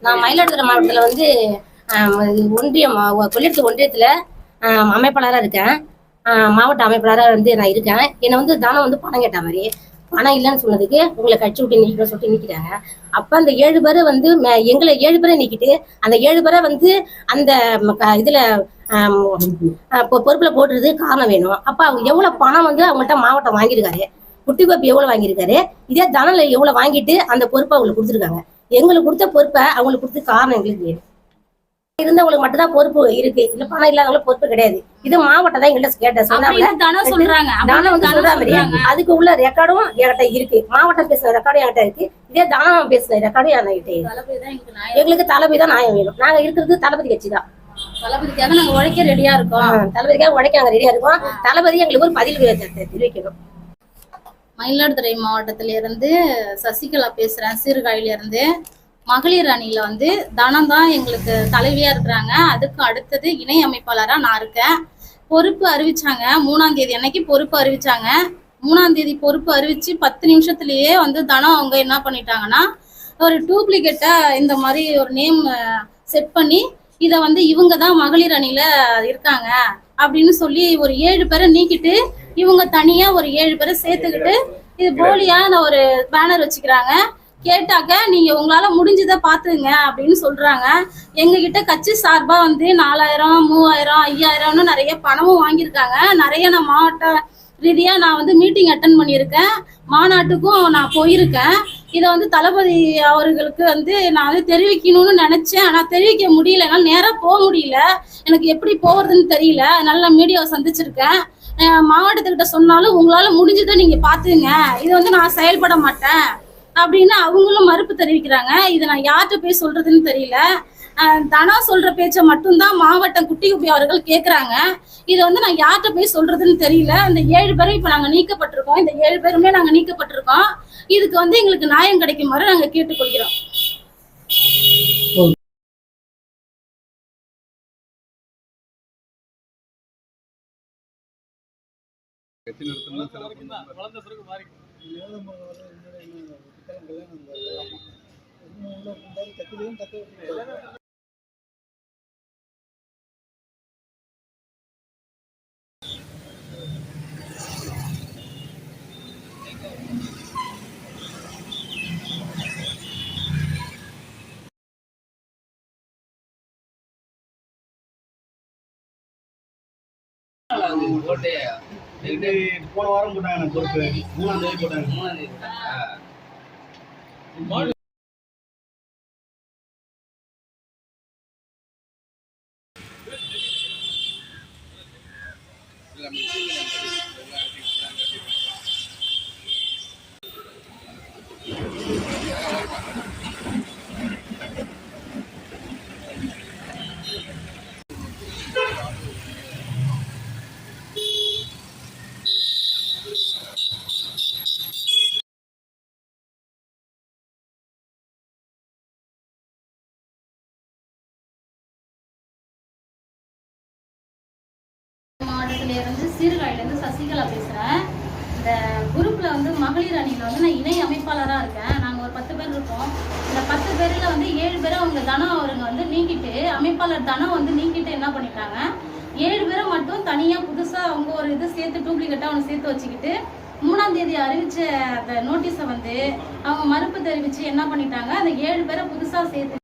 நான் மயிலாடுதுறை மாவட்டத்தில் வந்து ஒன்றியம் கொள்ளிடத்து ஒன்றியத்தில் அமைப்பாளராக இருக்கேன். மாவட்ட அமைப்பாளராக வந்து நான் இருக்கேன். என்னை வந்து தானம் வந்து பணம் கேட்ட மாதிரி. பணம் இல்லைன்னு சொன்னதுக்கு உங்களை கட்சி விட்டு நீக்கிறோம் சொல்லிட்டு நீக்கிட்டாங்க. அப்போ அந்த ஏழு பேரை வந்து மே- எங்களை ஏழு பேரை நீக்கிட்டு அந்த ஏழு பேரை வந்து அந்த இதில் பொறுப்பில் இதுல பொறுப்புல போட்டுறது காரணம் வேணும். அப்போ அவங்க எவ்வளோ பணம் வந்து அவங்கள்ட்ட மாவட்டம் வாங்கியிருக்காரு? குட்டி கோப்பி எவ்வளோ வாங்கியிருக்காரு? இதே தனல எவ்வளோ வாங்கிட்டு அந்த பொறுப்பை அவங்களுக்கு கொடுத்துருக்காங்க. எங்களுக்கு கொடுத்த பொறுப்பை அவங்களுக்கு கொடுத்த காரணம் எங்களுக்கு வேணும். இருந்தவங்களுக்கு மட்டும் தான் பொறுப்பு இருக்கு. இல்ல பணம் இல்லாதவங்களுக்கு பொறுப்பு கிடையாது. இது மாவட்டம் தான் எங்கள்கிட்ட கேட்ட சொன்னாங்க. அப்படின்னு தானே சொல்றாங்க. தானம் வந்து அப்படின்னு சொல்ற தானே மாதிரி சொல்றாங்க. அதுக்கு உள்ள ரெக்கார்டும் என்கிட்ட இருக்கு. மாவட்டம் பேசுன ரெக்கார்டும் என்கிட்ட இருக்கு. இதே தானம் பேசுன ரெக்கார்டும் என்கிட்ட இருக்கு. எங்களுக்கு தளபதி தான் நியாயம் வேணும். நாங்க இருக்கிறது தளபதி கட்சி தான். தளபதிக்காக நாங்க உழைக்க ரெடியா இருக்கோம். தளபதிக்காக உடைக்காங்க ரெடியா இருக்கும். தளபதி எங்களுக்கு ஒரு பதில் தெரிவிக்கணும். மயிலாடுதுறை மாவட்டத்தில இருந்து சசிகலா பேசுறேன் சீர்காழியில இருந்து மகளிர் அணியில வந்து தனம் தான் எங்களுக்கு தலைவியா இருக்கிறாங்க. அதுக்கு அடுத்தது இணை அமைப்பாளரா நான் இருக்கேன். பொறுப்பு அறிவிச்சாங்க. மூணாம் தேதி அன்னைக்கு பொறுப்பு அறிவிச்சாங்க. மூணாம் தேதி பொறுப்பு அறிவிச்சு பத்து நிமிஷத்துலயே வந்து தனம் அவங்க என்ன பண்ணிட்டாங்கன்னா ஒரு டூப்ளிகேட்டா இந்த மாதிரி ஒரு நேம் செட் பண்ணி இதை வந்து இவங்க தான் மகளிர் அணியில இருக்காங்க அப்படின்னு சொல்லி ஒரு ஏழு பேரை நீக்கிட்டு இவங்க தனியா ஒரு ஏழு பேரை சேர்த்துக்கிட்டு இது போலியான ஒரு பேனர் வச்சுக்கிறாங்க. கேட்டாக்க நீங்க உங்களால முடிஞ்சதை பாத்துங்க அப்படின்னு சொல்றாங்க. எங்க கிட்ட கட்சி சார்பா வந்து நாலாயிரம் மூவாயிரம் ஐயாயிரம்னு நிறைய பணமும் வாங்கியிருக்காங்க. நிறைய நான் மாவட்ட ரீதியா நான் வந்து மீட்டிங் அட்டன் பண்ணியிருக்கேன். மாநாட்டுக்கும் நான் போயிருக்கேன். இதை வந்து தளபதி அவர்களுக்கு வந்து நான் வந்து தெரிவிக்கணும்னு நினைச்சேன். ஆனா தெரிவிக்க முடியல. என்னால நேரா போக முடியல. எனக்கு எப்படி போறதுன்னு தெரியல. நான் மீடியாவை சந்திச்சிருக்கேன். மாவட்டத்துக்கிட்ட சொன்னாலும் உங்களால முடிஞ்சதை நீங்க பாத்துங்க இது வந்து நான் செயல்பட மாட்டேன். அப்படின்னு அவங்களும் மறுப்பு தெரிவிக்கிறாங்க. இதை நான் யார்கிட்ட போய் சொல்றதுன்னு தெரியல. தனா சொல்ற பேச்சை மட்டும்தான் மாவட்டம் குட்டி குப்பி அவர்கள் கேக்குறாங்க. இதை வந்து நான் யார்கிட்ட போய் சொல்றதுன்னு தெரியல. இந்த ஏழு பேரும் இப்ப நாங்க நீக்கப்பட்டிருக்கோம். இந்த ஏழு பேருமே நாங்க நீக்கப்பட்டிருக்கோம். இதுக்கு வந்து எங்களுக்கு நியாயம் கிடைக்குமாறு நாங்க கேட்டுக்கொள்கிறோம். கட்சி நடத்தணும்னா செலவு பண்ணணும். இது போன வாரம் போட்டாங்க பொறுப்பு. மூணாம் தேதி போட்டாங்க. இருந்து சீர்காழில இருந்து சசிகலா பேசுகிறேன் இந்த குரூப்பில் வந்து மகளிர் அணியில் வந்து நான் இணை அமைப்பாளராக இருக்கேன். நாங்கள் ஒரு பத்து பேர் இருக்கோம். இந்த பத்து பேரில் வந்து ஏழு பேரை அவங்க தனம் அவருங்க வந்து நீக்கிட்டு அமைப்பாளர் தனம் வந்து நீக்கிட்டு என்ன பண்ணிட்டாங்க? ஏழு பேரை மட்டும் தனியாக புதுசாக அவங்க ஒரு இது சேர்த்து டூப்ளிகேட்டாக அவனை சேர்த்து வச்சுக்கிட்டு மூணாம் தேதி அறிவிச்ச அந்த நோட்டீஸை வந்து அவங்க மறுப்பு தெரிவித்து என்ன பண்ணிட்டாங்க? அந்த ஏழு பேரை புதுசாக சேர்த்து